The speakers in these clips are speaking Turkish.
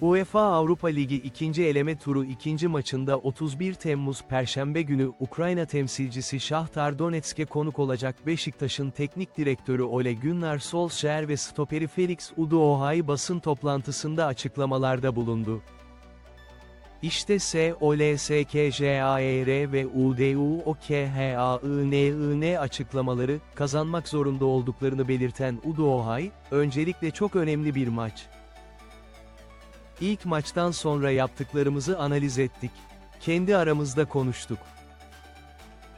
UEFA Avrupa Ligi ikinci eleme turu ikinci maçında 31 Temmuz Perşembe günü Ukrayna temsilcisi Şahtar Donetsk'e konuk olacak Beşiktaş'ın teknik direktörü Ole Gunnar Solskjaer ve stoperi Felix Udohai basın toplantısında açıklamalarda bulundu. İşte S, O, L, S, K, J, A, E, R ve U, D, U, O, K, H, A, I, N, I, N açıklamaları, kazanmak zorunda olduklarını belirten Udohai, öncelikle çok önemli bir maç. İlk maçtan sonra yaptıklarımızı analiz ettik. Kendi aramızda konuştuk.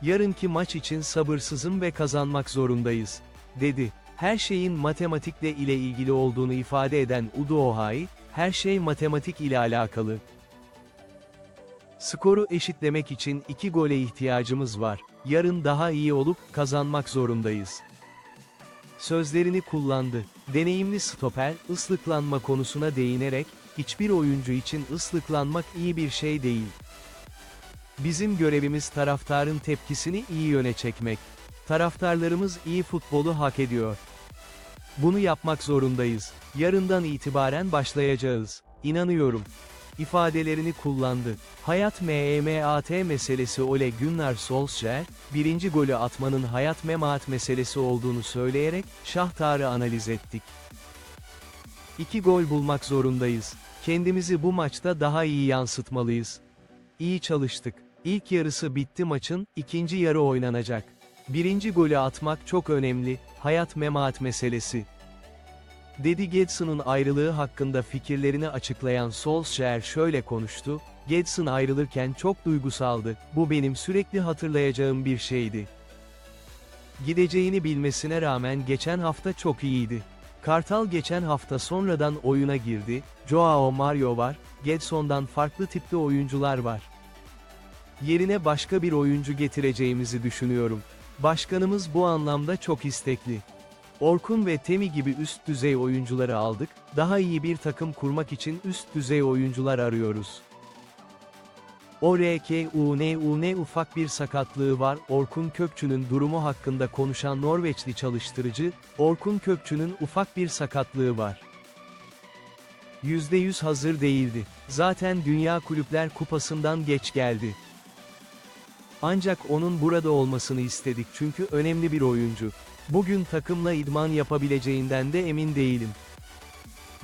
Yarınki maç için sabırsızım ve kazanmak zorundayız, dedi. Her şeyin matematikle ile ilgili olduğunu ifade eden Udohai, her şey matematik ile alakalı. Skoru eşitlemek için iki gole ihtiyacımız var. Yarın daha iyi olup kazanmak zorundayız. Sözlerini kullandı. Deneyimli stoper, ıslıklanma konusuna değinerek, hiçbir oyuncu için ıslıklanmak iyi bir şey değil. Bizim görevimiz taraftarın tepkisini iyi yöne çekmek. Taraftarlarımız iyi futbolu hak ediyor. Bunu yapmak zorundayız. Yarından itibaren başlayacağız. İnanıyorum. ifadelerini kullandı. Hayat MEMAT meselesi Ole Gunnar Solskjaer, birinci golü atmanın hayat memat meselesi olduğunu söyleyerek, Şahtar'ı analiz ettik. İki gol bulmak zorundayız. Kendimizi bu maçta daha iyi yansıtmalıyız. İyi çalıştık. İlk yarısı bitti maçın, ikinci yarı oynanacak. Birinci golü atmak çok önemli, hayat memat meselesi. Dedi Gedson'un ayrılığı hakkında fikirlerini açıklayan Solskjaer şöyle konuştu, Gedson ayrılırken çok duygusaldı, bu benim sürekli hatırlayacağım bir şeydi. Gideceğini bilmesine rağmen geçen hafta çok iyiydi. Kartal geçen hafta sonradan oyuna girdi, Joao Mario var, Gedson'dan farklı tipli oyuncular var. Yerine başka bir oyuncu getireceğimizi düşünüyorum. Başkanımız bu anlamda çok istekli. Orkun ve Temi gibi üst düzey oyuncuları aldık, daha iyi bir takım kurmak için üst düzey oyuncular arıyoruz. ORKUNUN ufak bir sakatlığı var. Orkun Kökçü'nün durumu hakkında konuşan Norveçli çalıştırıcı, Orkun Kökçü'nün ufak bir sakatlığı var. %100 hazır değildi. Zaten Dünya Kulüpler Kupası'ndan geç geldi. Ancak onun burada olmasını istedik çünkü önemli bir oyuncu. Bugün takımla idman yapabileceğinden de emin değilim.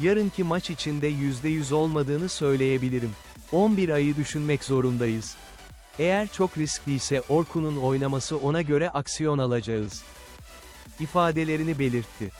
Yarınki maç içinde %100 olmadığını söyleyebilirim. 11 ayı düşünmek zorundayız. Eğer çok riskliyse Orkun'un oynaması ona göre aksiyon alacağız. ifadelerini belirtti.